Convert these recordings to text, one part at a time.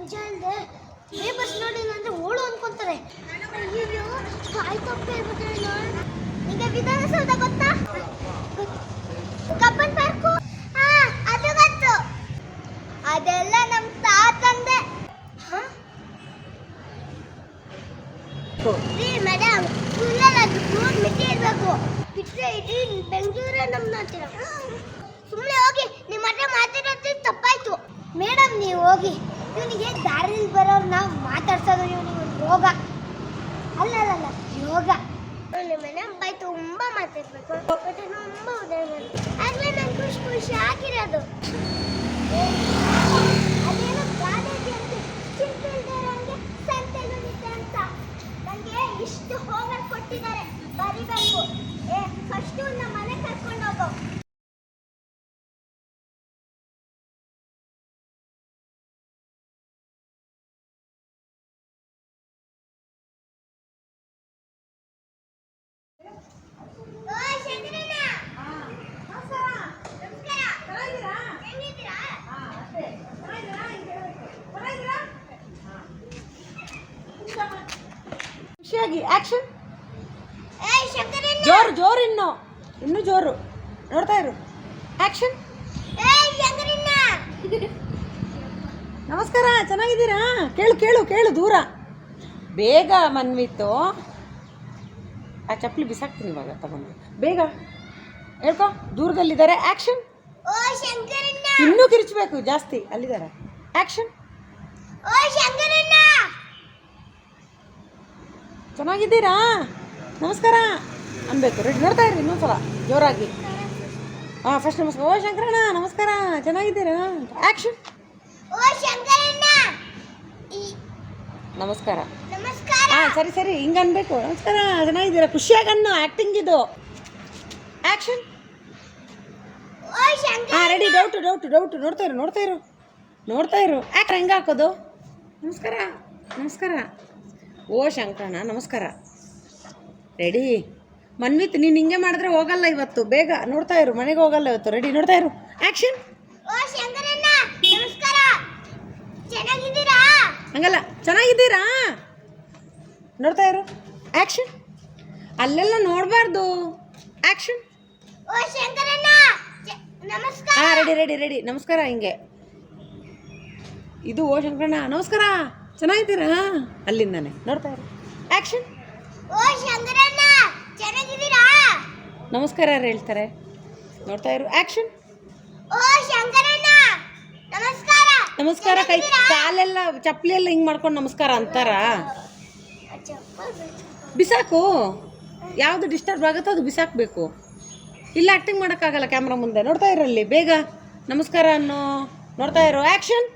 ನಿಜ ಇಲ್ಲದೆ ನೇಬರ್ಸ್ ನೋಡಿಲ್ಲ ಅಂದರೆ ಓಳು ಅನ್ಕೊಂತಾರೆ. ಅಯ್ಯೋ ಕಾಯ್ತಪ್ಪೆ ನಿಮಗೆ ವಿಧಾನಸೌಧ ಗೊತ್ತಾ? ಚೆನ್ನಾಗಿದ್ದೀರಾ? ಕೇಳು ಕೇಳು ಕೇಳು ದೂರ. ಬೇಗ ಮನ್ವಿತ್ತು ಆ ಚಪ್ಪಲಿ ಬಿಸಾಕ್ತೀನಿ ಇವಾಗ ತಗೊಂಡು. ಬೇಗ. ಹೇಳ್ಕೊ ದೂರದಲ್ಲಿದ್ದಾರೆ. ಆ್ಯಕ್ಷನ್ ಇನ್ನೂ ಕಿರಿಚಬೇಕು ಜಾಸ್ತಿ. ಅಲ್ಲಿದ್ದಾರೆ. ಆ್ಯಕ್ಷನ್ ಚೆನ್ನಾಗಿದ್ದೀರಾ? ನಮಸ್ಕಾರ. ಅನ್ಬೇಕು. ರೆಡಿ ನೋಡ್ತಾ ಇರಿ ಇನ್ನೊಂದ್ಸಲ ಜೋರಾಗಿ. ಹಾಂ ಫಸ್ಟ್ ನಮಸ್ಕಾರ. ಓ ಶಂಕರಣ್ಣ ನಮಸ್ಕಾರ. ಚೆನ್ನಾಗಿದ್ದೀರಾ? ಆಕ್ಷನ್. ಓ ಶಂಕರಣ್ಣ. ನಮಸ್ಕಾರ. ಹಾ ಸರಿ ಸರಿ ಹಿಂಗ ಅನ್ಬೇಕು. ನಮಸ್ಕಾರ ಅದನ್ನ ಖುಷಿಯಾಗಿ ಅನ್ನೋ ಆಕ್ಟಿಂಗ್ ಇದು. ಆ್ಯಕ್ಷನ್ ಹಾ ರೆಡಿ ಡೌಟ್ ಡೌಟ್ ಡೌಟ್ ನೋಡ್ತಾ ಇರು ನೋಡ್ತಾ ಇರು. ನೋಡ್ತಾ ಇರು. ಯಾಕೆ ಹೆಂಗೆ ಹಾಕೋದು? ನಮಸ್ಕಾರ ನಮಸ್ಕಾರ. ಓ ಶಂಕರಣ ನಮಸ್ಕಾರ. ರೆಡಿ ಮನ್ವಿತ್ ನೀನು ಹಿಂಗೆ ಮಾಡಿದ್ರೆ ಹೋಗಲ್ಲ ಇವತ್ತು. ಬೇಗ ನೋಡ್ತಾ ಇರು ಮನೆಗೆ ಹೋಗಲ್ಲ ಇವತ್ತು. ರೆಡಿ ನೋಡ್ತಾ ಇರು. ಆಕ್ಷನ್ ಓ ಶಂಕರಣ್ಣ ನಮಸ್ಕಾರ. ಚೆನ್ನಾಗಿದ್ದೀರಾ? ಹಂಗಲ್ಲ. ಚೆನ್ನಾಗಿದ್ದೀರಾ? ನೋಡ್ತಾ ಇರು. ಆ್ಯಕ್ಷನ್ ಅಲ್ಲೆಲ್ಲ ನೋಡಬಾರ್ದು. ಆ್ಯಕ್ಷನ್ ಹಾಂ ರೆಡಿ ರೆಡಿ ರೆಡಿ ನಮಸ್ಕಾರ ಹಿಂಗೆ. ಇದು ಓ ಶಂಕರಣ್ಣ. ನಮಸ್ಕಾರ. ಚೆನ್ನಾಗಿದ್ದೀರಾ? ಅಲ್ಲಿಂದಾನೆ. ನೋಡ್ತಾ ಇರು. ಆ್ಯಕ್ಷನ್ ನಮಸ್ಕಾರ ಯಾರು ಹೇಳ್ತಾರೆ. ನೋಡ್ತಾ ಇರು. ಆ್ಯಕ್ಷನ್ ಓ ಶಂಕರಣ್ಣ! ನಮಸ್ಕಾರ! ನಮಸ್ಕಾರ ಕೈ ಕಾಲೆಲ್ಲ ಚಪ್ಪಲಿ ಎಲ್ಲ ಹಿಂಗೆ ಮಾಡ್ಕೊಂಡು ನಮಸ್ಕಾರ ಅಂತಾರ? ಬಿಸಾಕು? ಯಾವುದು ಡಿಸ್ಟರ್ಬ್ ಆಗುತ್ತೋ ಅದು ಬಿಸಾಕಬೇಕು. ಇಲ್ಲ ಆ್ಯಕ್ಟಿಂಗ್ ಮಾಡೋಕ್ಕಾಗಲ್ಲ ಕ್ಯಾಮ್ರಾ ಮುಂದೆ. ನೋಡ್ತಾ ಇರಲ್ಲಿ ಬೇಗ. ನಮಸ್ಕಾರ ಅನ್ನೋ ನೋಡ್ತಾ ಇರೋ ಆ್ಯಕ್ಷನ್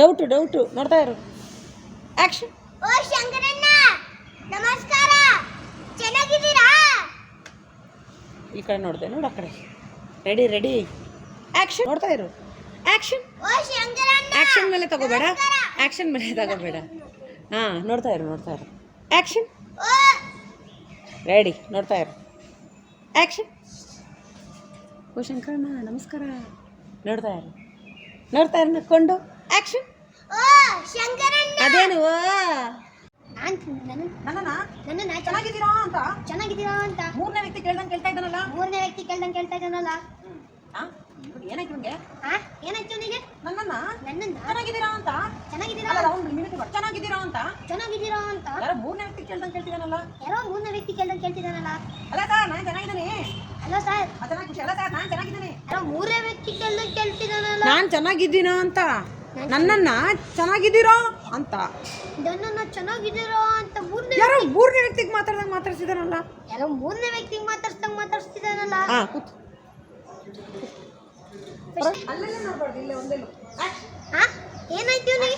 ಡೌಟು ಡೌಟು ನೋಡ್ತಾ ಇರು. ಆ್ಯಕ್ಷನ್ ನಮಸ್ಕಾರ! ಚೆನ್ನಾಗಿದ್ದೀರಾ? ಈ ಕಡೆ ನೋಡಿದೆ ನೋಡು ಆ ಕಡೆ. ರೆಡಿ ರೆಡಿ ಆ್ಯಕ್ಷನ್ ನೋಡ್ತಾ ಇರು. ಆ್ಯಕ್ಷನ್ ಆ್ಯಕ್ಷನ್ ಮೇಲೆ ತಗೋಬೇಡ. ಆ್ಯಕ್ಷನ್ ಮೇಲೆ ತಗೋಬೇಡ. ಹಾಂ ನೋಡ್ತಾ ಇರು ನೋಡ್ತಾ ಇರು. ಆ್ಯಕ್ಷನ್ ಓ. ರೆಡಿ ನೋಡ್ತಾ ಇರು. ಆ್ಯಕ್ಷನ್ ಓ ಶಂಕರಣ್ಣ ನಮಸ್ಕಾರ. ನೋಡ್ತಾ ಇರು. ನೋಡ್ತಾ ಇರು ನಕ್ಕೊಂಡು. ಆ್ಯಕ್ಷನ್ ಅದೇನು? ಚೆನ್ನಾಗಿದ್ದೀರಾ ಅಂತ? ಚೆನ್ನಾಗಿದ್ದೀರಾ ಅಂತ? ಮೂರನೇ ವ್ಯಕ್ತಿ ಕೇಳ್ದಂಗೆ ಕೇಳ್ತಾ ಇದ್ದಾನಲ್ಲ? ಮೂರನೇ ವ್ಯಕ್ತಿ ಕೇಳ್ದಂಗೆ ಕೇಳ್ತಾ ಇದ್ದಾನಲ್ಲ? ಏನಾಯ್ತು ನಿಮಗೆ? ಹಾ ಏನಾಯ್ತು ಅವನಿಗೆ ನನ್ನನ್ನ? ನನ್ನನ್ನ? ಚೆನ್ನಾಗಿದ್ದೀರಾ ಅಂತ? ಚೆನ್ನಾಗಿದ್ದೀರಾ? ಅಲ್ಲ ಅವ್ನು ಮಿನಿಟ್ ಚೆನ್ನಾಗಿದ್ದೀರಾ ಅಂತ? ಚೆನ್ನಾಗಿದ್ದೀರಾ ಅಂತ? ಯಾರೋ ಮೂರನೇ ವ್ಯಕ್ತಿ ಕೇಳ್ದಂಗೆ ಕೇಳ್ತಿದ್ದಾನಲ್ಲ ಯಾರೋ ಮೂರನೇ ವ್ಯಕ್ತಿ ಕೇಳ್ದಂಗೆ ಕೇಳ್ತಿದ್ದಾನಲ್ಲ ಅಲ್ಲ ಸರ್ ನಾನು ಚೆನ್ನಾಗಿದ್ದೀನಿ. ಅಲ್ಲ ಸರ್ ಚೆನ್ನಾಗಿ ಖುಷಿ. ಅಲ್ಲ ಸರ್ ನಾನು ಚೆನ್ನಾಗಿದ್ದೀನಿ. ಯಾರೋ ಮೂರನೇ ವ್ಯಕ್ತಿ ಕೇಳ್ದಂಗೆ ಕೇಳ್ತಿದ್ದಾನಲ್ಲ ನಾನು ಚೆನ್ನಾಗಿದ್ದೀನೋ ಅಂತ? ನನ್ನನ್ನ ಚೆನ್ನಾಗಿದ್ದೀರೋ ಅಂತ? ನನ್ನನ್ನ ಚೆನ್ನಾಗಿದ್ದೀರೋ ಅಂತ ಮೂರನೇ ಯಾರೋ ಮೂರನೇ ವ್ಯಕ್ತಿಗೆ ಮಾತಾಡ್ದಂಗೆ ಮಾತಾಡ್ಸಿದಾನಲ್ಲ ಯಾರೋ ಮೂರನೇ ವ್ಯಕ್ತಿಗೆ ಮಾತಾಡ್ಸ್ದಂಗೆ ಮಾತಾಡ್ಸ್ತಿದ್ದಾನಲ್ಲ ಹಾ ಕೂತ್. ಅಲ್ಲೆಲ್ಲ ನೋಡ್ಬಾರ್ದು ಇಲ್ಲೇ ಒಂದೇ ಏನಾಯ್ತು ಇವನಿಗೆ?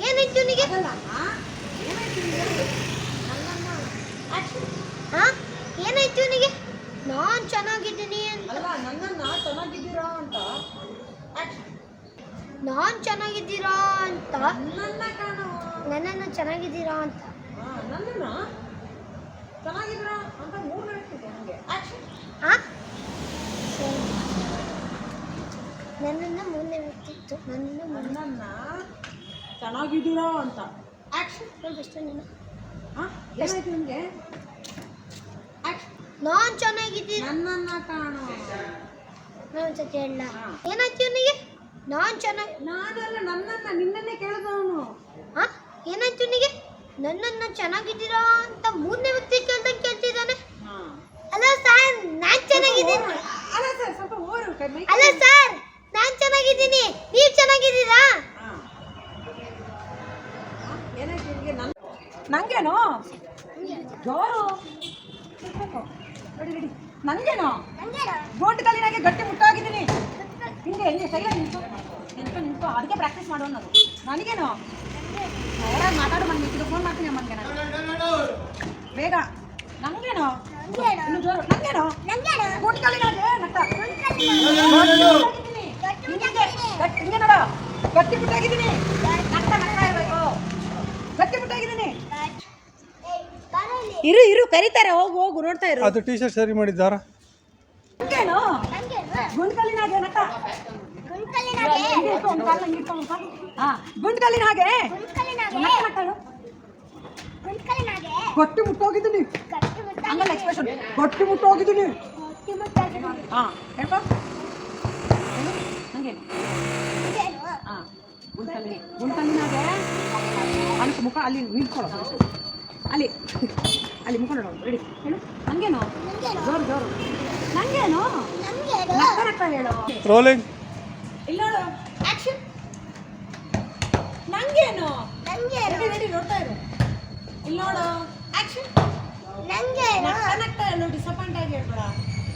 ಏನಾಯ್ತು ಇವನಿಗೆ? ಏನಾಯ್ತು ಇವನಿಗೆ? ನಾನ್ ಚೆನ್ನಾಗಿದ್ದೀನಿ ಅಂತ. ಅಲ್ಲ ನನ್ನನ್ನ ಚೆನ್ನಾಗಿದ್ದೀರಾ ಅಂತ. ನಾನು ಚೆನ್ನಾಗಿದ್ದೀರಾ ಅಂತ. ನನ್ನನ್ನ ಚೆನ್ನಾಗಿದ್ದೀರಾ ಅಂತ. ನನ್ನನ್ನ? ಚೆನ್ನಾಗಿದ್ದೀರಾ ಅಂತ ಮೂರು ವ್ಯಕ್ತಿಗೆ ನನಗೆ ಆಕ್ಷನ್ ನನ್ನನ್ನು ಮೂರನೇ ವ್ಯಕ್ತಿ ನನ್ನ ನನ್ನನ್ನು ಚೆನ್ನಾಗಿದ್ದೀರಾ ಅಂತ. ಆಕ್ಷನ್ ಬೆಸ್ಟ್ ನೀನು. ಹಾ ಏನಾಯ್ತು ನಿಮಗೆ? ನಾನ್ ಚೆನ್ನಾಗಿದ್ದೀನಿ. ನನ್ನನ್ನ ಕಾಣೋ. ನಾನು ಒಂದ್ಸತಿ ಹೇಳ. ಏನಾಯ್ತು ಇವನಿಗೆ? ನಾನ್ ಚೆನ್ನಾಗಿ ನಾನಲ್ಲ ನನ್ನನ್ನ ನಿನ್ನನ್ನೇ ಕೇಳಿದವನು. ಹಾಂ ಏನಾಯ್ತು ಇವನಿಗೆ? ನನ್ನನ್ನು ಚೆನ್ನಾಗಿದ್ದೀರಾ ಅಂತ ಮೂರನೇ ವ್ಯಕ್ತಿ ಕೇಳ್ದಂಗೆ ಕೇಳ್ತಿದ್ದಾನೆ. ಹಾ. ಅಲ್ಲ ಸರ್ ನಾನ್ ಚೆನ್ನಾಗಿದ್ದೀನಿ. ಅಲ್ಲ ಸರ್ ಸ್ವಲ್ಪ ಓರು ಅಲ್ಲ ಸರ್ ನಾನ್ ಚೆನ್ನಾಗಿದ್ದೀನಿ. ನೀವ್ ಚೆನ್ನಾಗಿದ್ದೀರಾ? ನಂಗೇನು? ಜೋರು. ನಂಗೇನು? ಗೋಟ್ ಕಲ್ಲಿನಾಗೆ ಗಟ್ಟಿ ಮುಟ್ಟಾಗಿದ್ದೀನಿ. ಹಿಂಗೆ ಹಿಂಗೆ ಸರಿಯಾಗಿ ನಿಂತು. ನಿಂತು ನಿಂತು. ಅದಕ್ಕೆ ಪ್ರಾಕ್ಟೀಸ್ ಮಾಡೋಣ ನನಗೇನು? ಮಾತಾಡು ಬಂದು ಇದು ಫೋನ್ ಮಾಡ್ತೀನಿ ಅಮ್ಮನಿಗೆ ನಾನು. ಬೇಗ. ನಂಗೇನು? ಇನ್ನು ಜೋರು. ನಂಗೇನು? ಗಟ್ಟಿ ಹಿಂಗೆ ನೋಡು ಗಟ್ಟಿ ಮುಟ್ಟಾಗಿದ್ದೀನಿ ನಟ್ಟ ನಟ್ಟ ಇರಬೇಕು ಗಟ್ಟಿ ಇರು ಇರು ಕರೀತಾರೆ. ಹೋಗು ಹೋಗು ನೋಡ್ತಾ ಇರು. ಅದು ಟೀ ಶರ್ಟ್ ಸರಿ ಮಾಡಿದ್ದಾರ? ನಂಗೇನೋ? ಹಿಂಗೆ ಹಾ ಗುಂಡ್ಕಲ್ಲಿನ ಹಾಗೆ. ಗಟ್ಟಿ ಮುಟ್ಟೋಗಿದ್ದೀನಿ. ಹಂಗಲ್ಲ ಎಕ್ಸ್ಪ್ರೆಷನ್ ಗಟ್ಟಿ ಮುಟ್ಟೋಗಿದ್ದೀನಿ. ಹಾ ಹೇಳ್ಕೊ. ಹೇಳು. ಹಾಂ ಗುಂಡ್ಕಲ್ಲಿ ಗುಂಡ್ಕಲ್ಲಿನಾಗೆ ಅಲ್ಲಿ ಮುಖ ಅಲ್ಲಿ ನಿಂತ್ಕೊಳ್ಳೋ ಅಲ್ಲಿ. ಅಲ್ಲಿ ಮುಖ ನೋಡೋ ರೆಡಿ ಹೇಳು. ಹಂಗೇನು ಜೋರು ಜೋರು. ನಂಗೇನು? ಹೇಳು. ರೋಲಿಂಗ್ ಇಲ್ಲ ನಂಗೇನು? ರೆಡಿ ನೋಡ್ತಾ ಇರು. ಇಲ್ಲಿ ನೋಡು. ಆಕ್ಷನ್ ನಕ್ಕ ನಕ್ಕ ನೋಡಿ ಡಿಸಪಾಯಿಂಟ್ ಆಗಿ ಹೇಳ್ಬೇಡ.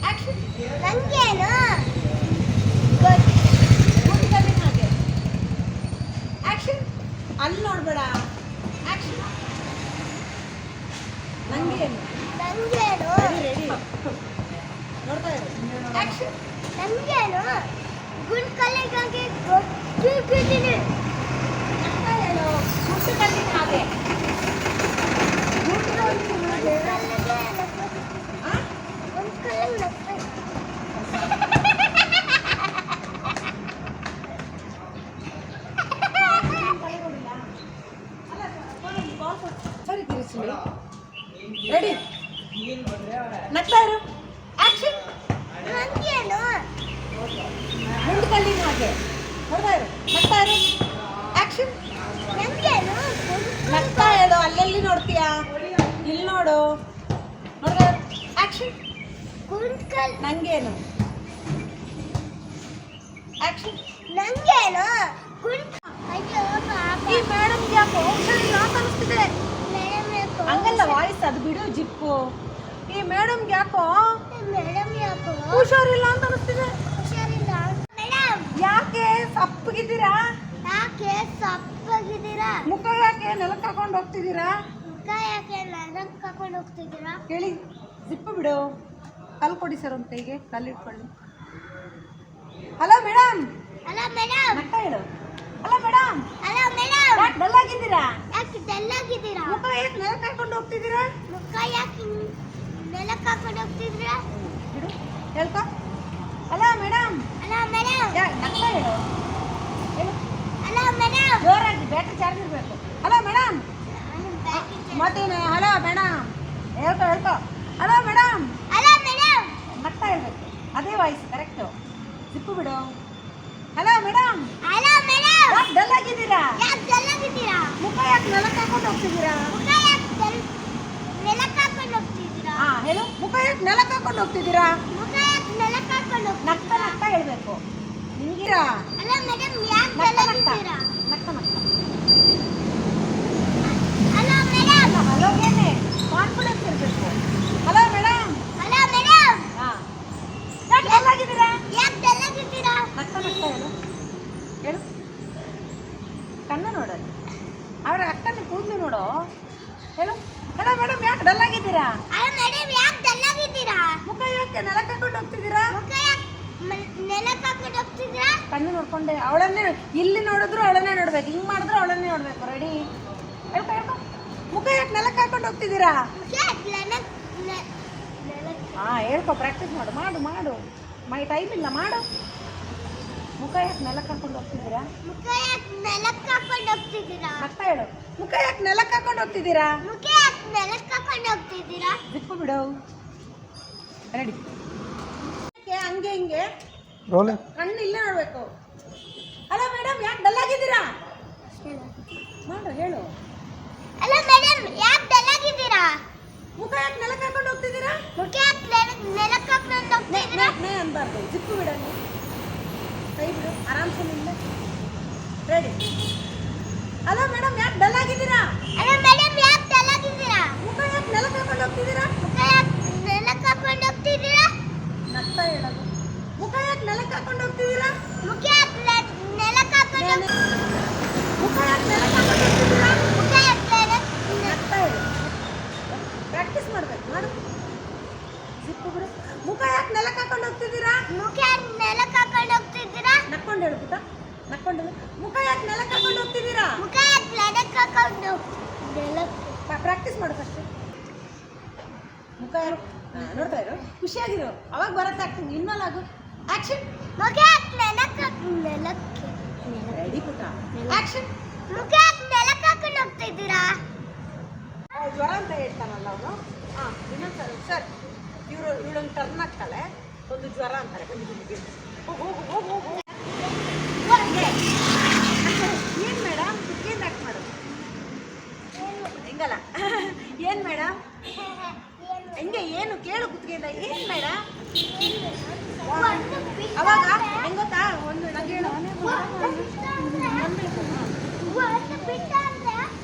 ಆಕ್ಷನ್ ಗುಂಡ್ಕಲ್ಲಿನ ಹಾಗೆ. ಆಕ್ಷನ್ ಅಲ್ಲಿ ನೋಡ್ಬೇಡ. ಆಕ್ಷನ್ ನಂಗೇನು ರೆಡಿ ರೆಡಿ ನೋಡ್ತಾ ಇರು. ಆಕ್ಷನ್ ಗುಂಡ್ಕಲ್ಲಿಗಾಗಿ ಗೊತ್ತಿದ್ದೀನಿ कुछ कर दिखा दे गुड नाइट मुझे हाँ कौन कर लगता है? ಗುಂಡ್ಕಲ್ ನಂಗೇನು? ಆಕ್ಷನ್ ನಂಗೇನು? ಕುಂಟ ಅಯ್ಯೋ ಈ ಮೇಡಮ್ ಯಾಕೋ ಹುಷಾರಿಲ್ಲ ಅಂತ ಅನಿಸ್ತಿದೆ. ಹಂಗಲ್ಲ ವಾಯ್ಸ್ ಅದು ಬಿಡು ಜಿಪ್ಪು. ಈ ಮೇಡಮ್ ಯಾಕೋ ಮೇಡಮ್ ಯಾಕೋ? ಹುಷಾರಿಲ್ಲ ಅಂತ ಅನಿಸ್ತಿದೆ. ಹುಷಾರಿಲ್ಲ. ಯಾಕೆ ಸಪ್ಪಗಿದ್ದೀರಾ? ಯಾಕೆ ಸಪ್ಪಗಿದ್ದೀರಾ? ಮುಖ ಯಾಕೆ ನೆಲಕ್ಕೆ ಹಾಕೊಂಡು ಹೋಗ್ತಿದ್ದೀರಾ? ಮುಖ ಯಾಕೆ ನೆಲಕ್ಕೆ ಕರ್ಕೊಂಡು ಹೋಗ್ತಿದ್ದೀರಾ? ಕೇಳಿ ಜಿಪ್ಪು ಬಿಡು. ಕಲ್ ಕೊಡಿ ಸರ್ ಒಂದು ಕೈಗೆ ಕಲ್ಲು ಇಟ್ಕೊಳ್ಳಿ ಹಲೋ ಮೇಡಮ್ ಹಲೋ ಮೇಡಮ್ ಮಟ್ಟ ಹೇಳು ಹಲೋ ಮೇಡಮ್ ಹಲೋ ಮೇಡಮ್ ಯಾಕೆ ಡಲ್ ಆಗಿದ್ದೀರಾ ಯಾಕೆ ಡಲ್ಲಾಗಿದ್ದೀರಾ ಮುಖ ಯಾಕೆ ನೆಲಕ್ಕೆ ಹಾಕೊಂಡು ಹೋಗ್ತಿದ್ದೀರಾ ಮುಖ ಯಾಕೆ ನೆಲಕ್ಕೆ ಹಾಕೊಂಡು ಹೋಗ್ತಿದ್ದೀರಾ ಬಿಡು ಹೇಳ್ಕೊ ಹಲೋ ಮೇಡಮ್ ಅಲ್ಲ ಮೇಡಮ್ ಯಾಕೆ ಮಟ್ಟ ಹೇಳು ಹಲೋ ಅಲ್ಲ ಮೇಡಮ್ ಜೋರಾಗಿ ಬ್ಯಾಟ್ರಿ ಚಾರ್ಜ್ ಇರಬೇಕು ಹಲೋ ಮೇಡಮ್ ಮತ್ತೇನು ಹಲೋ ಮೇಡಮ್ ಹೇಳ್ಕೊ ಹೇಳ್ಕೊ ಹಲೋ ಮೇಡಮ್ ಅಲ್ಲ ವಾಯ್ಸ್ ಕರೆಕ್ಟು ಸಿಪ್ಪು ಬಿಡು. ಹಲೋ ಮೇಡಮ್ ಹಲೋ ಮೇಡಮ್ ಯಾಕೆ ಡಲ್ ಆಗಿದ್ದೀರಾ? ಯಾಕೆ ಡಲ್ಲಾಗಿದ್ದೀರಾ ಮುಖ ಯಾಕೆ ನೆಲಕ್ಕೆ ಹಾಕೊಂಡು ಹೋಗ್ತಿದ್ದೀರಾ? ಮುಖ ಯಾಕೆ ಡಲ್ ನೆಲಕ್ಕೆ ಹಾಕೊಂಡು ಹೋಗ್ತಿದ್ದೀರಾ? ಹಾ ಹೇಳು. ಮುಖ ಯಾಕೆ ನೆಲಕ್ಕೆ ಹಾಕೊಂಡು ಹೋಗ್ತಿದ್ದೀರಾ? ಮುಖ ಯಾಕೆ ನೆಲಕ್ಕೆ ಹಾಕೊಂಡು ನಗ್ತಾ ಹೋಗ್ತಿದ್ದೀರಾ? ನಗ್ತಾ ಹೇಳ್ಬೇಕು. ನಿಮ್ಗಿರಾ? ಮೇಡಮ್ ಯಾಕೆ ನಗ್ತಾ ಡಲ್ಲಾಗಿದ್ದೀರಾ ನಗ್ತಾ ನಗ್ತಾ. ಅಲ್ಲ ಮೇಡಮ್ ಏನೇ ಕಾನ್ಫಿಡೆನ್ಸ್ ಇರಬೇಕು. ಹಲೋ ಮೇಡಮ್ ಅಲ್ಲ ಮೇಡಮ್ ಹಾ ಯಾಕೆ ಡಲ್ ಆಗಿದ್ದೀರಾ ಯಾಕೆ ಡಲ್ಲಾಗಿದ್ದೀರಾ ನಗ್ತಾ ನಗ್ತಾ ಹೇಳು. ಹೇಳು. ಕಣ್ಣು ನೋಡೋದು ಅವರ ಅಕ್ಕನ ಕೂದಲು ನೋಡು. ಹೇಳು. ಹಲೋ ಮೇಡಮ್ ಯಾಕೆ ಡಲ್ ಆಗಿದ್ದೀರಾ ಮೇಡಮ್ ಯಾಕೆ ಡಲ್ಲಾಗಿದ್ದೀರಾ? ಮುಖ ಯಾಕೆ ನೆಲಕ್ಕೆ ಹಾಕೊಂಡು ಹೋಗ್ತಿದ್ದೀರಾ? ಮುಖ ನೆಲಕ್ಕೆ ಹಾಕೊಂಡು ಹೋಗ್ತಿದ್ದೀರಾ? ಕಣ್ಣು ನೋಡ್ಕೊಂಡೆ. ಅವಳನ್ನೇ ಇಲ್ಲಿ ನೋಡಿದ್ರು ಅವಳನ್ನೇ ನೋಡ್ಬೇಕು. ಹಿಂಗೆ ಮಾಡಿದ್ರು ಅವಳನ್ನೇ ನೋಡ್ಬೇಕು. ರೆಡಿ ಹೇಳ್ಕೊ ಹೇಳ್ಕೊ. ಮುಖ ಯಾಕೆ ನೆಲಕ್ಕೆ ಹಾಕೊಂಡು ಹೋಗ್ತಿದ್ದೀರಾ? ಮುಖ ನೆಲಕ್ಕೆ ಹಾಂ ಹೇಳ್ಕೊ ಪ್ರಾಕ್ಟೀಸ್ ಮಾಡು ಮಾಡು ಮಾಡು. ಮೈ ಟೈಮ್ ಇಲ್ಲ ಮಾಡು. ಮುಖ ಯಾಕೆ ನೆಲಕ್ಕೆ ಹಾಕೊಂಡು ಹೋಗ್ತಿದ್ದೀರಾ? ಮುಖ ಯಾಕೆ ನೆಲಕ್ಕೆ ಹಾಕೊಂಡು ಹೋಗ್ತಿದ್ದೀರಾ? ಅರ್ಥ ಹೇಳು. ಮುಖ ಯಾಕೆ ನೆಲಕ್ಕೆ ಹಾಕೊಂಡು ಹೋಗ್ತಿದ್ದೀರಾ? ಮುಖ ಯಾಕೆ ನೆಲಕ್ಕೆ ಹಾಕೊಂಡು ಹೋಗ್ತಿದ್ದೀರಾ? ಬಿಟ್ಟು ಬಿಡು. ರೆಡಿ ಹಂಗೆ ಹಿಂಗೆ ಕಣ್ಣು ಇಲ್ಲೇ ನೋಡಬೇಕು. ಅಲ್ಲ ಮೇಡಮ್ ಯಾಕೆ ಡಲ್ ಆಗಿದ್ದೀರಾ ಮಾಡು ಹೇಳು ಅಲ್ಲ ಮೇಡಮ್ ಯಾಕೆ ಡಲ್ಲಾಗಿದ್ದೀರಾ ಮುಖ ಯಾಕೆ ನೆಲಕ್ಕೆ ಹಾಕೊಂಡು ಹೋಗ್ತಿದ್ದೀರಾ ಮುಖ ಯಾಕೆ ನೆಲಕ್ಕೆ ನೆಲಕ್ಕೆ ಹಾಕೊಂಡು ಹೋಗ್ತಿದ್ದೀರಾ ನೇ ಅನ್ಬಾರ್ದು. ಜಿಪ್ಪು ಬಿಡಲ್ಲಿ ಕೈ ಬಿಡು. ಆರಾಮ್ಸೆ ನಿಲ್ಲ ರೆಡಿ ಅಲ್ಲ ಮೇಡಮ್ ಯಾಕೆ ಡಲ್ ಆಗಿದ್ದೀರಾ ಅಲ್ಲ ಮೇಡಮ್ ಯಾಕೆ ಡಲ್ಲಾಗಿದ್ದೀರಾ ಮುಖ ಯಾಕೆ ನೆಲಕ್ಕೆ ಹಾಕೊಂಡು ಹೋಗ್ತಿದ್ದೀರಾ? ಮುಖ ಯಾಕೆ ನೆಲಕ್ಕೆ ಹಾಕೊಂಡು ಹೋಗ್ತಿದ್ದೀರಾ? ನಗ್ತಾ ಹೇಳೋದು ಮುಖ ಯಾಕೆ ನೆಲಕ್ಕೆ ಹಾಕೊಂಡು ಹೋಗ್ತಿದ್ದೀರಾ? ಮುಖ ಯಾಕೆ ನೆಲಕ್ಕೆ ಹಾಕೊಂಡು ಮುಖ ಯಾಕೆ ನೆಲಕ್ಕೆ ಹಾಕೊಂಡು ಹೋಗ್ತಿದ್ದೀರಾ? ಮುಖ ಯಾಕೆ ನಗ್ತಾ ಹೇಳು ಪ್ರಾಕ್ಟೀಸ್ ಮಾಡ್ಬೇಕು. ಮಾಡು. ಮುಖ ಯಾಕೆ ನೆಲಕ್ಕೆ ಹಾಕೊಂಡು ಹೋಗ್ತಿದ್ದೀರಾ? ಮುಖ ಯಾಕೆ ನೆಲಕ್ಕೆ ಹಾಕೊಂಡು ಹೋಗ್ತಿದ್ದೀರಾ? ನಕ್ಕೊಂಡು ಹೇಳು ಪುಟ್ಟ. ನಕ್ಕೊಂಡು. ಮುಖ ಯಾಕೆ ನೆಲಕ್ಕೆ ಹಾಕೊಂಡು ಹೋಗ್ತಿದ್ದೀರಾ? ಮುಖ ಯಾಕೆ ನೆಲಕ್ಕೆ ಹಾಕೊಂಡು ನೆಲಕ್ಕೆ ಪ್ರಾಕ್ಟೀಸ್ ಮಾಡು ಫಸ್ಟ್ ಮುಖ ಯಾರು? ನೋಡ್ತಾ ಇರು. ಖುಷಿಯಾಗಿರು. ಅವಾಗ ಬರತ್ತೆ ಆಗ್ತೀನಿ. ಇನ್ವಾಲ್ ಆಗು. ಆಕ್ಷನ್ ಮುಖ ಯಾಕೆ ನೆಲಕ್ಕೆ ನೆಲಕ್ಕೆ ರೆಡಿ ಪುಟ್ಟ. ಆಕ್ಷನ್ ಮುಖ ಯಾಕೆ ನೆಲಕ್ಕೆ ಹಾಕೊಂಡು ಹೋಗ್ತಿದ್ದೀರಾ? ಜ್ವರ ಅಂತ ಹೇಳ್ತಾನಲ್ಲ ಅವನು? ಹಾಂ ಇನ್ನೊಂದು ಸರ್ ಸರ್. ಇವರು ಇವಳೊಂದು ಟರ್ನ್ ಆಗ್ತಾಳೆ ಒಂದು ಜ್ವರ ಅಂತಾರೆ ಹೋಗು ಹೋಗು ಹೋಗು ಹೋಗು ಏನು ಮೇಡಮ್ ಏನು ಯಾಕೆ ಮಾಡೋದು? ಹಿಂಗಲ್ಲ? ಏನು ಮೇಡಮ್ ಹೆಂಗೆ, ಏನು? ಕೇಳು ಕುತ್ತಿಗೆಯಿಂದ. ಏನು ಮೇಡಮ್ ಅವಾಗ, ಹೆಂಗ ಗೊತ್ತಾ? ಒಂದು ನಂಗೆ ಹೇಳು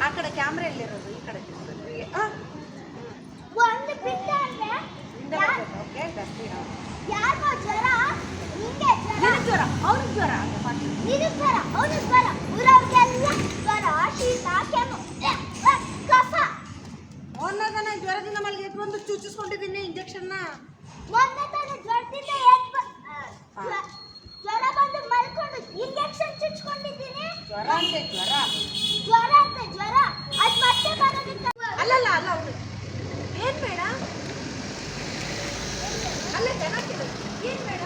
ಆ ಕಡೆ ಕ್ಯಾಮ್ರಾ ಎಲ್ಲಿರೋದು ಈ ಕಡೆ ಒಂದು ಬಿಟ್ಟ ಜ್ವರ ಅವ್ರಿಗೆ ಜ್ವರ ಅಂತ ಪಾಠ. ನಿನಗೆ ಜ್ವರ ಅವನು ಜ್ವರ ಊರವ್ರಿಗೆಲ್ಲ ಜ್ವರ ಶೀತ ಕೆಮ್ಮು ಎ, ಎ, ಕಫ ಮೊನ್ನೆ ನಾನು ಜ್ವರದಿಂದ ಮಲ್ಗೆ ಎದ್ದು ಬಂದು ಚುಚ್ಚಿಸ್ಕೊಂಡಿದ್ದೀನಿ ಇಂಜೆಕ್ಷನ್ನ ಮೊನ್ನೆ ತಾನೇ ಜ್ವರದಿಂದ ಏನ್ ಬ- ಆ, ಜ್ವ- ಜ್ವರ ಬಂದು ಮಲ್ಕೊಂಡು ಇಂಜೆಕ್ಷನ್ ಚುಚ್ಕೊಂಡಿದ್ದೀನಿ ಜ್ವರ ಅಂತೆ ಜ್ವರ ಜ್ವರ ಅಂತ ಜ್ವರ ಅದ್ ಮತ್ತೆ ಬರೋದಿಲ್ಲ ಅಲ್ಲಲ್ಲ ಅಲ್ಲ ಅವ್ರು ಏನು ಬೇಡ ಅಲ್ಲೇ ಚೆನ್ನಾಗಿರೋದು ಏನು ಬೇಡ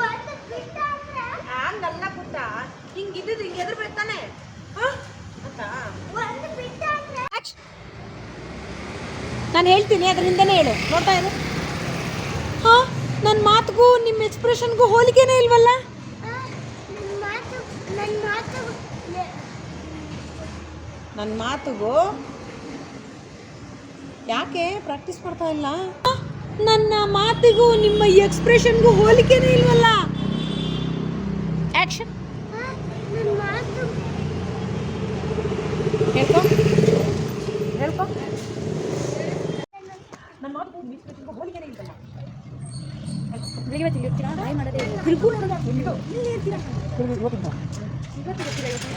ಒಂದು ಬಿಟ್ಟ ಅಂದ್ರೆ ಹಂಗಲ್ಲ ಪುಟ್ಟ ಹಿಂಗೆ ಇದ್ದಿದ್ದು ಹಿಂಗೆ ಎದುರ್ಬೇಕು ತಾನೆ ಹಾಂ ಅಂತ ಒಂದು ಬಿಟ್ಟ ಅಂದ್ರೆ ನಾನು ಹೇಳ್ತೀನಿ ಅದರಿಂದನೇ ಹೇಳು ನೋಡ್ತಾ ಇರು ಹಾಂ ನನ್ನ ಮಾತಿಗೂ ನಿಮ್ಮ ಎಕ್ಸ್ಪ್ರೆಷನ್ಗೂ ಹೋಲಿಕೆನೇ ಇಲ್ವಲ್ಲ? ನನ್ನ ಮಾತು ನನ್ನ ಮಾತುಗೂ. ಯಾಕೆ? ಪ್ರಾಕ್ಟೀಸ್ ಮಾಡ್ತಾ ಇಲ್ಲ? ನನ್ನ ಮಾತಿಗೂ ನಿಮ್ಮ ಎಕ್ಸ್ಪ್ರೆಷನ್ಗೂ ಹೋಲಿಕೆನೇ ಇಲ್ವಲ್ಲ? ಹೇಳ್ಕೊ ಹೇಳ್ಕೊ. ಬಾಯ್ ಮಾಡೋದೇ ಇಲ್ಲ. ತಿರ್ಗು ನೋಡೋಣ ಎಲ್ಲಿಗೋ ಇಲ್ಲಿ ಇರ್ತೀರಾ ಇವತ್ತು ಗೊತ್ತಿಲ್ಲ ಇವತ್ತು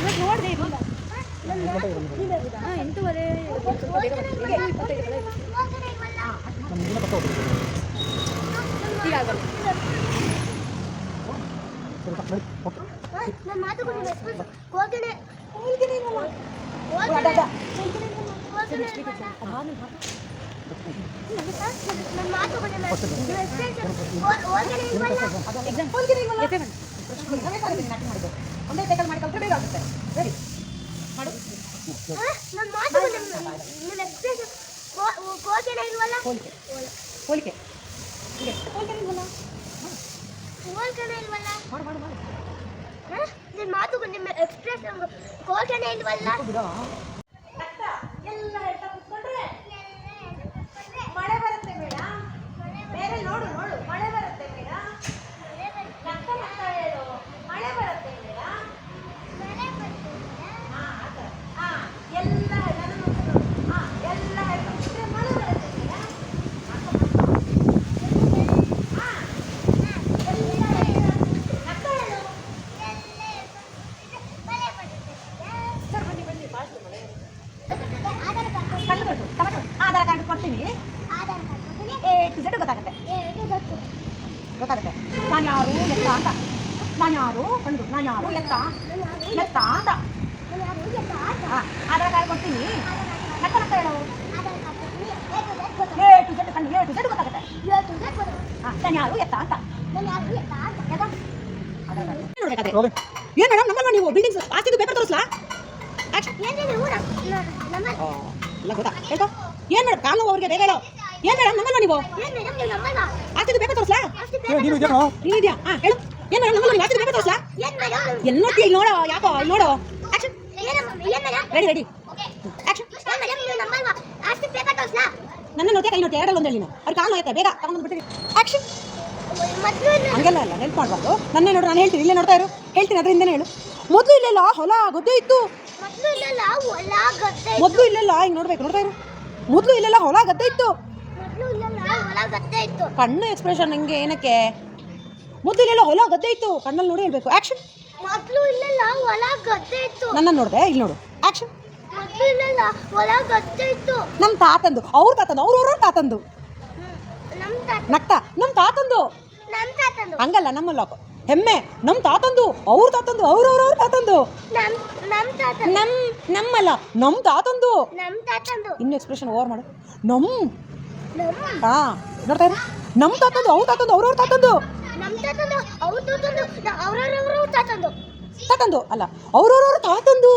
ಇವತ್ತು ನೋಡಿದೆ ಇರಲಿಲ್ಲ ಹಾಂ ಎಂಟೂವರೆ ಇವತ್ತು ಸ್ವಲ್ಪ ಬೇಗ ಬರ್ತೀನಿ ಈಗ ಇಪ್ಪತ್ತೈದು ಕಡೆ ಈಗ ಆಗಲ್ಲ ನನ್ನ ಮಾತು ಹೋಗಣೆ ನನ್ನ ಮಾತು ಎಕ್ಸಾಮ್ ಎಫೆ ಬನ್ನಿ ಒಂದೇ ಟೇಕಲ್ ಮಾಡಿ ಕಲ್ತ್ರೆ ಬೇಗ ಆಗುತ್ತೆ ರೆಡಿ ಮಾಡು ನನ್ನ ಮಾತು ನಿಮ್ಮ ಎಕ್ಸ್ಪ್ರೆಷನ್ ಹೋಗಣೆ ಇಲ್ವಲ್ಲ ಹೋಲಿಕೆ ಹೋಲಿಕೆ ಹೀಗೆ ಹೋಲಿಕೆ ಇಲ್ವಲ್ಲ ಹೋಗಣೆ ಇಲ್ವಲ್ಲ ಮಾಡು ಮಾಡು ಮಾಡು ನನ್ನ ಮಾತು ನಿಮ್ಮ ಎಕ್ಸ್ಪ್ರೆಷನ್ ಹೋಗಣೆ ಇಲ್ವಲ್ಲ ಬಿಡೋ ಮಳೆ ಬರುತ್ತೆ ಬೇಡ ಬೇರೆ ನೋಡು ನೋಡು ಮಳೆ ಬರುತ್ತೆ ಬೇಡ ನಗ್ತಾ ನಗ್ತಾ ಹೇಳು ಮಳೆ ಬರುತ್ತೆ ಬೇಡ ಹಾ ಆ ಥರ. ಹಾ ಎಲ್ಲ ನನ್ನ ನೋಡ್ಕೊಂಡು ಹಾ ಎಲ್ಲ ಹೇಳ್ಕೊಂಡ್ರೆ ಮಳೆ ಬರುತ್ತೆ ಬೇಡ ಹಾ ಎಲ್ಲ ಹೇಳು. ನಗ್ತಾ ಹೇಳು ಸರ್ ಬನ್ನಿ ಬನ್ನಿ ಫಾಸ್ಟ್ ಮಳೆ ಕಲ್ಲು ಬರ್ದು ಟೊಮೆಟೊ ಆಧಾರ್ ಕಾರ್ಡ್ ಕೊಡ್ತೀನಿ ಎ ಟು ಝೆಡ್ ಗೊತ್ತಾಗುತ್ತೆ ಗೊತ್ತಾಗುತ್ತೆ ನಾನು ಯಾರು ಎತ್ತ ಅಂತ ನಾನು ಯಾರು ಕಂಡು ನಾನು ಯಾರು ಎತ್ತ ಎತ್ತ ಅಂತ ಹಾಂ ಆಧಾರ್ ಕಾರ್ಡ್ ಕೊಡ್ತೀನಿ ನಕ್ಕ ನಕ್ಕ ಹೇಳು ಎ ಟು ಝೆಡ್ ಕಂಡು ಎ ಟು ಝೆಡ್ ಗೊತ್ತಾಗುತ್ತೆ ಹಾಂ ನಾನು ಯಾರು ಎತ್ತ ಅಂತ ಯಾಕೋ ಆಧಾರ್ ಕಾರ್ಡ್ ನೋಡ್ಬೇಕಾದ್ರೆ ಏನು ಮೇಡಮ್ ನಮ್ಮಲ್ವಾ ನೀವು ಬಿಲ್ಡಿಂಗ್ಸ್ ಆಸ್ತಿದು ಪೇಪರ್ ತೋರಿಸ್ಲಾ ಆಕ್ಷನ್ ಎಲ್ಲ ಗೊತ್ತಾ ಹೇಳ್ಕೊ. ಏನು ಮೇಡಮ್ ಕಾಲು ಅವ್ರಿಗೆ ಬೇಗ ಹೇಳು. ಏನು ಮೇಡಮ್ ನಮ್ಮಲ್ವಾ ನೀವು? ತೋರಿಸ್ಲಾ? ನೀನಿದ್ಯಾ ಹಾಂ ಹೇಳು. ಏನು ಮೇಡಮ್ ನಮ್ಮಲ್ವಾ ನೀವು? ಆಸ್ತಿದು ಪೇಪರ್ ತೋರಿಸ್ಲಾ? ಎಲ್ಲಿ ನೋಡ್ತೀಯ? ಇಲ್ಲಿ ನೋಡೋ ಯಾಕೋ? ಇಲ್ಲಿ ನೋಡು. ಆಕ್ಷನ್ ರೆಡಿ ರೆಡಿ ಆಕ್ಷನ್ ನನ್ನ ನೋಡ್ತೀಯ? ಕೈ ನೋಡ್ತೀಯ? ಎರಡಲ್ಲಿ ಒಂದು ಹೇಳಿ ಅವ್ರು ಕಾಲು ಬೇಗ ತಗೊಂಡ್ಬಿಟ್ಟಿರಿ ಆಕ್ಷನ್ ಹಂಗೆಲ್ಲ ಅಲ್ಲ ಮಾಡಬಾರ್ದು. ನನ್ನೇ ನೋಡು ನಾನು ಹೇಳ್ತೀನಿ. ಇಲ್ಲೇ ನೋಡ್ತಾ ಇರು. ಹೇಳ್ತೀನಿ ಅದರಿಂದನೇ ಹೇಳು. ಮೊದಲು ಇಲ್ಲೆಲ್ಲ ಹೊಲ ಗದ್ದೆ ಇತ್ತು. ಮೊದಲು ಇಲ್ಲೆಲ್ಲ ಹಿಂಗೆ ನೋಡ್ಬೇಕು ನೋಡ್ತಾ ಇರು. ಮೊದಲು ಇಲ್ಲೆಲ್ಲ ಹೊಲ ಗದ್ದೆ ಇತ್ತು. ಕಣ್ಣು ಎಕ್ಸ್ಪ್ರೆಷನ್ ಹಂಗೆ ಏನಕ್ಕೆ? ಮೊದಲು ಇಲ್ಲೆಲ್ಲ ಹೊಲ ಗದ್ದೆ ಇತ್ತು. ಕಣ್ಣಲ್ಲಿ ನೋಡಿ ಹೇಳ್ಬೇಕು. ಆಕ್ಷನ್ ಮೊದ್ಲು ಇಲ್ಲೆಲ್ಲ ಹೊಲ ಗದ್ದೆ ಇತ್ತು. ನನ್ನ ನೋಡಿದೆ ಇಲ್ಲಿ ನೋಡು. ಆಕ್ಷನ್ ಮೊದ್ಲು ಇಲ್ಲೆಲ್ಲ ಹೊಲ ಗದ್ದೆ ಇತ್ತು. ನಮ್ಮ ತಾತಂದು ಅವ್ರ ತಾತಂದು ಅವ್ರ ತಾತಂದು. ನಕ್ತ ನಮ್ಮ ತಾತಂದು. ಹಂಗಲ್ಲ ನಮ್ಮ ಲಾಕು ಹೆಮ್ಮೆ ನಮ್ಮ ತಾತಂದು ಅವ್ರ ತಾತಂದು ಅವ್ರವ್ರವ್ರ ತಾತಂದು ನಮ್ ನಮ್ಮಲ್ಲ ನಮ್ಮ ತಾತಂದು ಇನ್ನು ಎಕ್ಸ್ಪ್ರೆಷನ್ ಓವರ್ ಮಾಡು ನಮ್ ಹಾ ನೋಡ್ತಾ ಇರು ನಮ್ಮ ತಾತಂದು ಅವ್ರ ತಾತಂದು ಅವ್ರವ್ರ ತಾತಂದು ತಾತಂದು ಅಲ್ಲ ಅವ್ರವ್ರವ್ರ ತಾತಂದು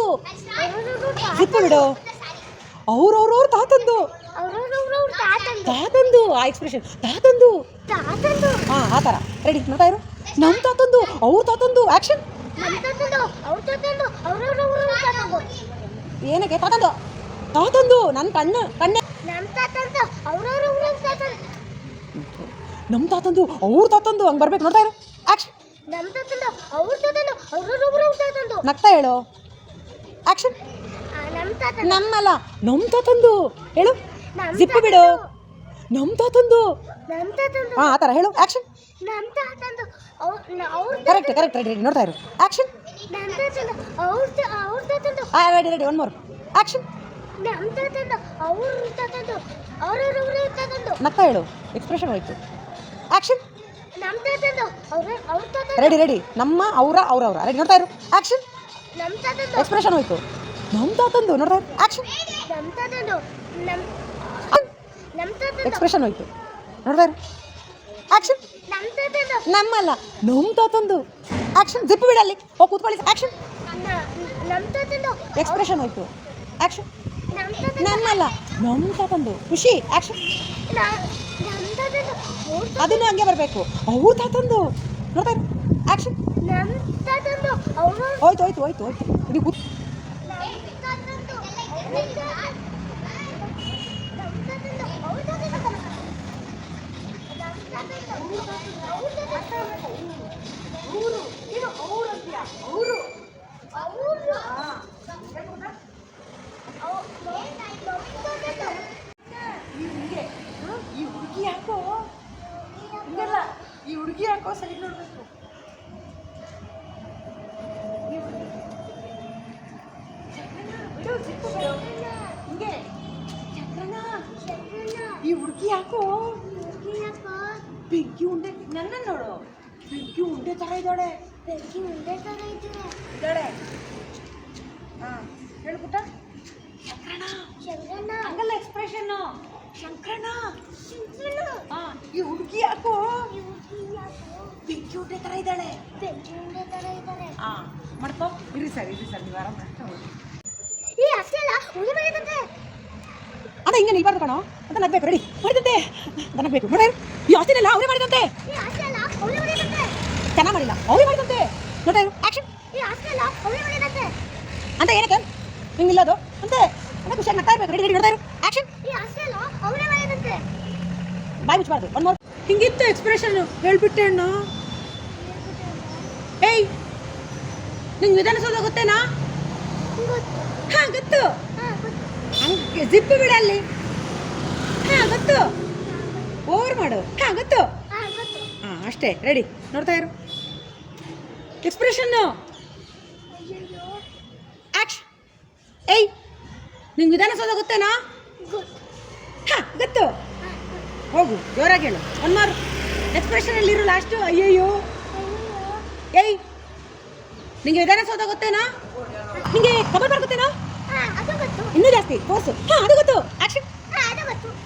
ಸಿಪ್ಪು ಬಿಡು ಅವ್ರವ್ರವ್ರ ತಾತಂದು ತಾತಂದು ಆ ಎಕ್ಸ್ಪ್ರೆಷನ್ ತಾತಂದು ತಾತಂದು ಹಾ ಆ ಥರ ರೆಡಿ ನೋಡ್ತಾ ಇರು ನಮ್ಮ ತಾತಂದು ಅವ್ರ ತಾತಂದು ತಾತಂದು ಏನಕ್ಕೆ ತಾತಂದು? ತಾತಂದು ನನ್ನ ಕಣ್ಣು ಕಣ್ಣೆ. ನಮ್ಮ ತಾತಂದು ಅವ್ರ ತಾತಂದು. ಹಂಗೆ ಬರ್ಬೇಕು ನೋಡ್ತಾ ಇರು. ತಾತಂದು ನಗ್ತಾ ಹೇಳು. ಆಕ್ಷನ್ ಆ, ನಮ್ ತಾತಂದು. ನಮ್ಮಲ್ಲ ನಮ್ಮ ತಾತಂದು. ಹೇಳು. ಸಿಪ್ಪು ಜಿಪ್ಪು ಬಿಡು. ನಮ್ಮ ತಾತಂದು. ನಮ್ ತಾತಂದು. ಹಾಂ ಆ ಥರ ಹೇಳು. ಆಕ್ಷನ್ ನಮ್ ತಾತಂದು ಅವ್ರ ಅವ್ರ ಕರೆಕ್ಟ್ ಕರೆಕ್ಟ್ ರೆಡಿ ರೆಡಿ ನೋಡ್ತಾ ಇರು. ಆಕ್ಷನ್ ನಮ್ ತಾತಂದು ಅವ್ರ ಅವ್ರ ತಾತಂದು ಆ ready ready one more action ನಮ್ ತಾತಂದು ಅವ್ರ ತಾತಂದು ಅವ್ರವ್ರವ್ರ ತಾತಂದು ನಗ್ತಾ ಹೇಳು. ಎಕ್ಸ್ಪ್ರೆಷನ್ ಹೋಯ್ತು. ಆಕ್ಷನ್ ನಮ್ ತಾತಂದು ಅವ್ರ ಅವ್ರ ತಾತಂದು ರೆಡಿ ರೆಡಿ ನಮ್ಮ ಅವರ ಅವ್ರವ್ರ ರೆಡಿ ನೋಡ್ತಾ ಇರು. ಆಕ್ಷನ್ ನಮ್ ತಾತಂದು ಎಕ್ಸ್ಪ್ರೆಷನ್ ಹೋಯ್ತು. ನಮ್ಮ ತಾತಂದು ನೋಡ್ತಾ ಇರು. ಆಕ್ಷನ್ ತಾತಂದು ಎಕ್ಸ್ಪ್ರೆಷನ್ ಹೋಯ್ತು. ನೋಡ್ತಾ ಇರು. ತಾತಂದು ನಮ್ಮಲ್ಲ ನಮ್ಮ ತಾತಂದು ಆಕ್ಷನ್ ಜಿಪ್ಪು ಬಿಡಲ್ಲಿ. ಹೋಗಿ ಕೂತ್ಕೊಳ್ಳಿ. ಆಕ್ಷನ್ ನ- ನಮ್ ಎಕ್ಸ್ಪ್ರೆಷನ್ ಹೋಯ್ತು. ಆಕ್ಷನ್ ನಮ್ ನಮ್ಮಲ್ಲ ನಮ್ಮ ತಾತಂದು ಖುಷಿ. ಆಕ್ಷನ್ ನ- ನಮ್ ತಾತಂದು ಅವ್ರ ಅದನ್ನು ಹಂಗೆ ಬರಬೇಕು. ಅವ್ರ ತಾತಂದು ನೋಡ್ತಾ ಆ್ಯಕ್ಷನ್ ಹೋಯ್ತು ಹೋಯ್ತು ಹೋಯ್ತು ಹೋಯ್ತು. ಇದು ಕೂತ್ ನಮ್ ತಾತಂದು ಅವ್ರ ತಾತಂದು ನಮ್ ತಾತಂದು ಅವ್ರ ತಾತಂದು ಈ ಹುಡುಗಿ ಯಾಕೋ ಹಿಂಗಲ್ಲ ಈ ಹುಡುಗಿ ಯಾಕೋ ಸರಿ ನೋಡ್ಬೇಕು. ಹಿಂಗೆ ಈ ಹುಡುಗಿ ಯಾಕೋ ಬೆಂಕಿ ಉಂಡೆ ನನ್ನ ನೋಡು. ಬೆಂಕಿ ಉಂಡೆ ತರ ಇದ್ದಾಳೆ. ಬೆಂಕಿ ಉಂಡೆ ತರ ಇದ್ದಾರೆ ಇದ್ದಾಳೆ. ಹಾಂ ಹೇಳ್ಬಿಟ್ಟ? ಶಂಕರಣ ಶಂಕರಣ್ಣ. ಹಂಗಲ್ಲ ಎಕ್ಸ್ಪ್ರೆಷನ್ ಶಂಕರಣ ಶಂಕರಣ್ಣ. ಹಾ. ಈ ಹುಡುಗಿ ಯಾಕೋ? ಹುಡುಗಿ ಬೆಂಕಿ ಉಂಡೆ ತರ ಇದ್ದಾಳೆ. ಬೆಂಕಿ ಉಂಡೆ ತರ ಇದ್ದಾಳೆ. ಹಾಂ ಮಾಡ್ಕೋ. ಇರಿ ಸರ್ ಇರಿ ಸರ್ ನೀವು ಆರಾಮ ಈ ಅಷ್ಟೇ ಅಲ್ಲ ಉಳಿ ಬೆಳೆದಂತೆ ಅದ ಹಿಂಗೆ ನಿಲ್ಬಾರ್ದು ಕಣೋ. ಅಂತ ನಗ್ಬೇಕು ರೆಡಿ ಮಾಡಿದಂತೆ? ನಗ್ಬೇಕು. ನೋಡ ಈ ಆಸ್ತಿನೆಲ್ಲ ಅವರೇ ಮಾಡಿದಂತೆ. ಚೆನ್ನಾಗಿ ಮಾಡಿಲ್ಲ. ಅವ್ರೆ ಮಾಡಿದಂತೆ. ನೋಡ ಆಕ್ಷನ್ ಅಂತ ಏನಕ್ಕೆ? ಹಿಂಗಿಲ್ಲದು. ಅಂತೆ. ಅಂತ ಖುಷಿಯಾಗಿ ನಗ್ತಾ ಇರ್ಬೇಕು. ರೆಡಿ ರೆಡಿ ನೋಡ್ತಾ ಇರು. ಆಕ್ಷನ್ ಬಾಯ್ ಮುಚ್ಚಬಾರ್ದು ಒನ್ ಮೋರ್ ಹಿಂಗಿತ್ತು ಎಕ್ಸ್ಪ್ರೆಷನ್ ಹೇಳ್ಬಿಟ್ಟೆ ಅಣ್ಣ. ಏಯ್ ನಿಂಗೆ ವಿಧಾನಸೌಧ ಗೊತ್ತೇನಾ? ಗೊತ್ತು ಹಾಂ ಗೊತ್ತು. ಹಾ ಗೊತ್ತು. ಹಂಗೆ ಜಿಪ್ಪು ಬಿಡ ಅಲ್ಲಿ. ಹಾಂ ಗೊತ್ತು. ಓವರ್ ಮಾಡು. ಹಾಂ ಗೊತ್ತು. ಹಾ ಅಷ್ಟೇ. ರೆಡಿ ನೋಡ್ತಾ ಇರು. ಎಕ್ಸ್ಪ್ರೆಷನ್ನು ಆಕ್ಷನ್ ಏಯ್ ನಿಂಗೆ ವಿಧಾನಸೌಧ ಗೊತ್ತೇನಾ? ಗೊತ್ತು. ಹಾಂ ಗೊತ್ತು. ಹೋಗು ಜೋರಾಗಿ ಹೇಳು. ಒನ್ ಮಾರು ಎಕ್ಸ್ಪ್ರೆಷನಲ್ಲಿರು ಲಾಸ್ಟು ಅಯ್ಯಯ್ಯೋ. ಅಯ್ಯಯ್ಯೋ. ಏಯ್ ನಿಂಗೆ ವಿಧಾನಸೌಧ ಗೊತ್ತೇನಾ? ನಿಂಗೆ ಕಬಲ್ ಬಾರ್ ಇನ್ನೂ ಜಾಸ್ತಿ ಫೋರ್ಸು ಹಾ, ಅದು ಗೊತ್ತು. ಆಕ್ಷನ್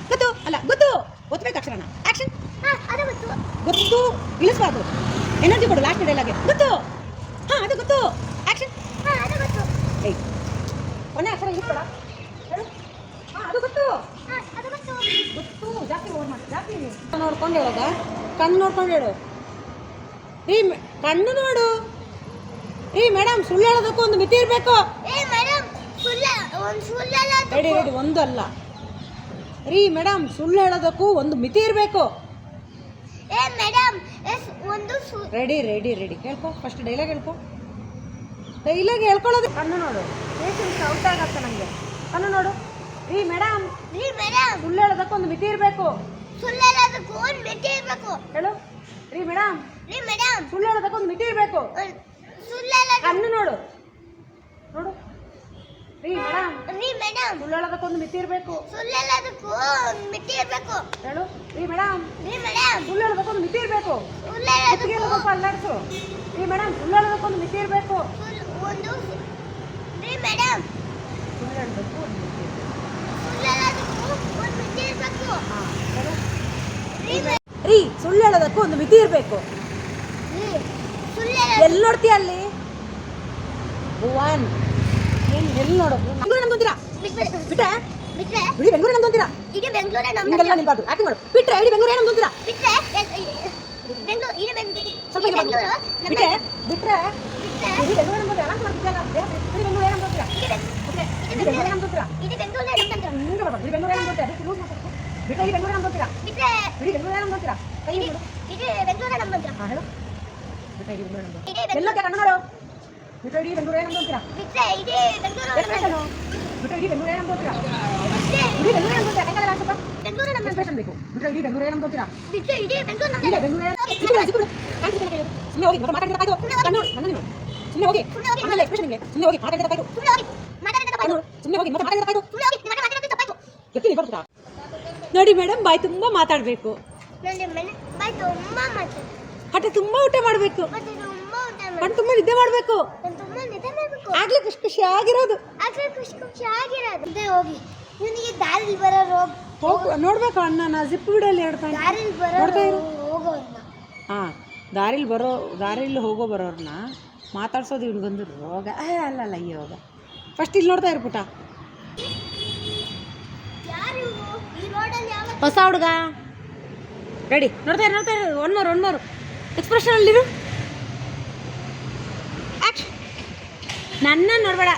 ಗೊತ್ತು. ಅಲ್ಲ, ಗೊತ್ತು. ಒತ್ತಬೇಕು ಅಕ್ಷರನ. ಆಕ್ಷನ್ ಗೊತ್ತು. ಇಳಿಸ್ಬಾರ್ದು. ಎನರ್ಜಿ ಕೊಡು ಲಾಸ್ಟ್ ಡೈಲಾಗೆ ಗೊತ್ತು. ಹಾಂ, ಅದು ಗೊತ್ತು. ಆಕ್ಷನ್ ಏಯ್. ಕೊನೆ ಅಕ್ಷರ ಇಳಿಸ್ಬೇಡ. ಅದು ಗೊತ್ತು. ಗೊತ್ತು. ಜಾಸ್ತಿ ಓವರ್ ಮಾಡಿ, ಜಾಸ್ತಿ. ನೋಡ್ಕೊಂಡು ಹೇಳೋದ ಕಣ್ಣು ನೋಡ್ಕೊಂಡು ಹೇಳು. ರೀ ಕಣ್ಣು ನೋಡು. ರೀ ಮೇಡಮ್ ಸುಳ್ಳು ಹೇಳೋದಕ್ಕೂ ಒಂದು ಮಿತಿ ಇರಬೇಕು. ರೆಡಿ ರೆಡಿ ಒಂದು ಅಲ್ಲ. ರೀ ಮೇಡಮ್ ಸುಳ್ಳು ಹೇಳೋದಕ್ಕೂ ಒಂದು ಮಿತಿ ಇರಬೇಕು. ರೆಡಿ ರೆಡಿ ರೆಡಿ ಕೇಳ್ಕೊ ಫಸ್ಟ್ ಡೈಲಾಗ್ ಹೇಳ್ಕೊ. ಡೈಲಾಗ್ ಹೇಳ್ಕೊಳ್ಳೋದು. ಕಣ್ಣು ನೋಡು. ಔಟ್ ಆಗತ್ತೆ ನನಗೆ ಕಣ್ಣು ನೋಡು. ರೀ ಮೇಡಮ್ ರೀ ಮೇಡಮ್ ಸುಳ್ಳು ಹೇಳೋದಕ್ಕೂ ಒಂದು ಮಿತಿ ಇರಬೇಕು. ಒಂದು ಮಿತಿ ಇರಬೇಕು. ಹೇಳು. ರೀ ಮೇಡಮ್ ರೀ ಮೇಡಮ್ ಸುಳ್ಳು ಹೇಳೋದಕ್ಕೂ ಒಂದು ಮಿತಿ ಇರಬೇಕು. ಕಣ್ಣು ನೋಡು. ರೀ ಮೇಡಮ್. ರೀ ಮೇಡಮ್. ಸುಳ್ಳೇಳೋದಕ್ಕೊಂದು ಮಿತಿ ಇರಬೇಕು. ಸುಳ್ಳಲ್ಲದಕ್ಕೂ ಒಂದು ಮಿತಿ ಇರಬೇಕು. ಹೇಳು. ರೀ ಮೇಡಮ್. ರೀ ಮೇಡಮ್. ಸುಳ್ಳು ಹೇಳೋದಕ್ಕೊಂದು ಮಿತಿ ಇರಬೇಕು. ಸುಳ್ಳಲ್ಲದಕ್ಕೂ ಅಲ್ಲಾಡ್ಸು. ರೀ ಮೇಡಮ್ ಸುಳ್ಳು ಹೇಳೋದಕ್ಕೊಂದು ಮಿತಿ ಇರಬೇಕು. ಒಂದು ರೀ ಮೇಡಮ್. ಸುಳ್ಳು ಹೇಳೋದಕ್ಕೂ ಒಂದು ಮಿತಿ ಇರ್ಬೇಕು. ಒಂದು ಮಿತಿ ಇರಬೇಕು. ಹಾ, ಹೇಳು. ರೀ ಸುಳ್ಳು ಹೇಳೋದಕ್ಕೂ ಒಂದು ಮಿತಿ ಇರಬೇಕು. ಎಲ್ಲಿ ನೋಡ್ತೀಯ ಅಲ್ಲಿ? ಒನ್ ಎಲ್ಲಿ ನೋಡೋದು ಬೆಂಗಳೂರು ನಮ್ದೊಂದಿರಾ ಬಿಟ್ರೆ ಬಿಟ್ರೆ ಇಡೀ ಬೆಂಗಳೂರು ನಮ್ದೊಂದಿರಾ ಇಡೀ ಬೆಂಗಳೂರೇ ಹಿಂಗೆಲ್ಲ ನಮ್ಮ ನಿಂಬಾರ್ದು ಆಕ್ಟಿಂಗ್ ಮಾಡು ಬಿಟ್ರೆ ಇಡೀ ಬೆಂಗಳೂರು ನಮ್ದೊಂದಿರಾ ಬಿಟ್ರೆ ಬೆಂಗಳೂರು ಇಡೀ ಬೆಂಗಳೂರು ಸ್ವಲ್ಪ ಬಿಟ್ರೆ ಬಿಟ್ರೆ ಬಿಟ್ರೆ ಇಡೀ ಬೆಂಗಳೂರು ನಮ್ದೊಂದಿರಾ ಅನಾಥ ಮಾಡ್ತಿದ್ಯಲ್ಲ ಇಡೀ ಬೆಂಗಳೂರು ನಮ್ದೊಂದಿರಾ ಇಡೀ ಬೆಂಗಳೂರು ಇಡೀ ಬೆಂಗಳೂರು ನಮ್ದೊಂದಿರಾ ಇಡೀ ಬೆಂಗಳೂರೇ ನಮ್ಮಂತ ಹಿಂಗೆ ಬರ್ಬಾರ್ದು ಇಡೀ ಬೆಂಗಳೂರು ನಮ್ದೊಂದಿರಾ ಅದಕ್ಕೆ ಲೂಸ್ ಮಾತಾಡ್ಕೊ ಬಿಟ್ರೆ ಇಡೀ ಬೆಂಗಳೂರು ನಮ್ದೊಂದಿರಾ ಬಿಟ್ರೆ ಇಡೀ ಬೆಂಗಳೂರು ನಮ್ದೊಂದಿರಾ ಕೈ ಇಡೀ ನೋಡು ಇಡೀ ಬೆಂಗಳೂರೇ ಹಾಂ ಹೇಳು ಬಿಟ್ರೆ ಇಡೀ ಬೆಂಗಳೂರು ನಮ್ದು ಎಲ್ಲ ಇಡೀ ಬೆಂಗಳೂರು ಇಡೀ ಬೆಂಗಳೂರು ಇಡೀ ಬೆಂಗಳೂರು ಹೆಂಗಲ್ಲ ಬೆಂಗಳೂರು ಎಕ್ಸ್ಪ್ರೆಷನ್ ಬೇಕು? ಇಡೀ ಬೆಂಗಳೂರು ಇಡೀ ಬೆಂಗಳೂರು ಇಲ್ಲ ಬೆಂಗಳೂರು ಸುಮ್ಮನೆ ಹೋಗಿ ಮತ್ತೆ ಮಾತಾಡಿದ್ರೆ ಕಾಯ್ದು. ಕಣ್ಣು ನನ್ನ ನೀವು ಸುಮ್ಮನೆ ಹೋಗಿ. ಹೋಗಿ. ಸುಮ್ಮನೆ ಹೋಗಿ ಮಾತಾಡಿದ್ರೆ ಹೋಗಿ. ನೋಡು. ಸುಮ್ಮನೆ ಹೋಗಿ ಮತ್ತೆ ಮಾತಾಡಿದ್ರೆ ಕಾಯ್ದು. ಸುಳ್ಳು ಹೋಗಿ. ನಿಮ್ಮ ಮಾತಾಡಿದ ತಪ್ಪಾಯ್ತು ಎತ್ತಿ ಬರ್ತಾ ನೋಡಿ ಮೇಡಮ್ ಬಾಯ್ ತುಂಬಾ ಮಾತಾಡ್ಬೇಕು. ಹಠ ತುಂಬಾ ಊಟ ಮಾಡಬೇಕು. ತುಂಬ ನಿದ್ದೆ ಮಾಡಬೇಕು. ನಾನು ತುಂಬ ನಿದ್ದೆ ಮಾಡಬೇಕು. ಆಗ್ಲೇ ಖುಷಿ ಖುಷಿಯಾಗಿರೋದು ಆದ್ರೆ ಖುಷಿ ಖುಷಿ ಆಗಿರೋದು. ಮುಂದೆ ಹೋಗಿ. ಇವನಿಗೆ ದಾರಿಲಿ ಬರೋ ರೋಗ ಹೋಗು ನೋಡ್ಬೇಕು ಜಿಪ್ ಬಿಡಲ್ಲಿ ಹೇಳ್ತಾನೆ ದಾರಿಲಿ ಬರೋ ನೋಡ್ತಾ ಇರು. ಹೋಗೋರ್ನ. ಹಾಂ ದಾರಿಲಿ ಬರೋ ದಾರಿಲಿ ಹೋಗೋ ಬರೋರ್ನ ಮಾತಾಡ್ಸೋದು ಇವ್ನಿಗೊಂದು ರೋಗ. ಏ, ಅಲ್ಲ ಅಲ್ಲ ಈ ರೋಗ. ಫಸ್ಟ್ ಇಲ್ಲಿ ನೋಡ್ತಾ ಇರು ಪುಟ. ಯಾರು ಇವ್ರು? ಈ ರೋಡಲ್ಲಿ ಯಾವ ಹೊಸ ಹುಡುಗ? ರೆಡಿ ನೋಡ್ತಾ ಇರು ನೋಡ್ತಾ ಇರು. One more one more expression ಅಲ್ಲಿರು ನನ್ನ ನೋಡಬೇಡ.